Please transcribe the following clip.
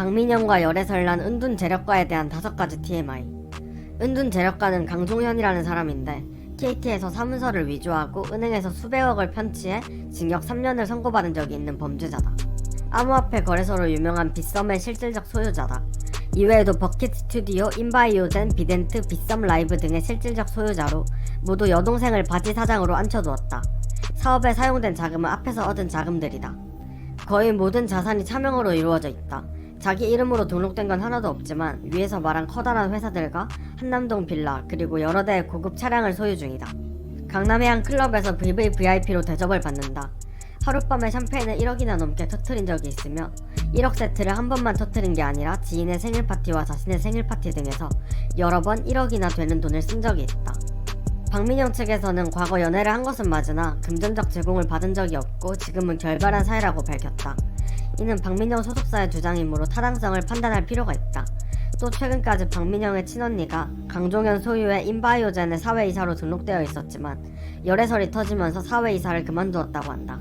박민영과 열애설난 은둔 재력가에 대한 다섯 가지 TMI. 은둔 재력가는 강종현이라는 사람인데 KT에서 사문서를 위조하고 은행에서 수백억을 편취해 징역 3년을 선고받은 적이 있는 범죄자다. 암호화폐 거래소로 유명한 빗썸의 실질적 소유자다. 이외에도 버킷 스튜디오, 인바이오젠, 비덴트, 빗썸 라이브 등의 실질적 소유자로 모두 여동생을 바지 사장으로 앉혀두었다. 사업에 사용된 자금은 앞에서 얻은 자금들이다. 거의 모든 자산이 차명으로 이루어져 있다. 자기 이름으로 등록된 건 하나도 없지만 위에서 말한 커다란 회사들과 한남동 빌라 그리고 여러 대의 고급 차량을 소유 중이다. 강남의 한 클럽에서 VVVIP로 대접을 받는다. 하룻밤에 샴페인을 1억이나 넘게 터트린 적이 있으며 1억 세트를 한 번만 터트린 게 아니라 지인의 생일 파티와 자신의 생일 파티 등에서 여러 번 1억이나 되는 돈을 쓴 적이 있다. 박민영 측에서는 과거 연애를 한 것은 맞으나 금전적 제공을 받은 적이 없고 지금은 결별한 사이라고 밝혔다. 이는 박민영 소속사의 주장이므로 타당성을 판단할 필요가 있다. 또 최근까지 박민영의 친언니가 강종현 소유의 인바이오젠의 사회이사로 등록되어 있었지만 열애설이 터지면서 사회이사를 그만두었다고 한다.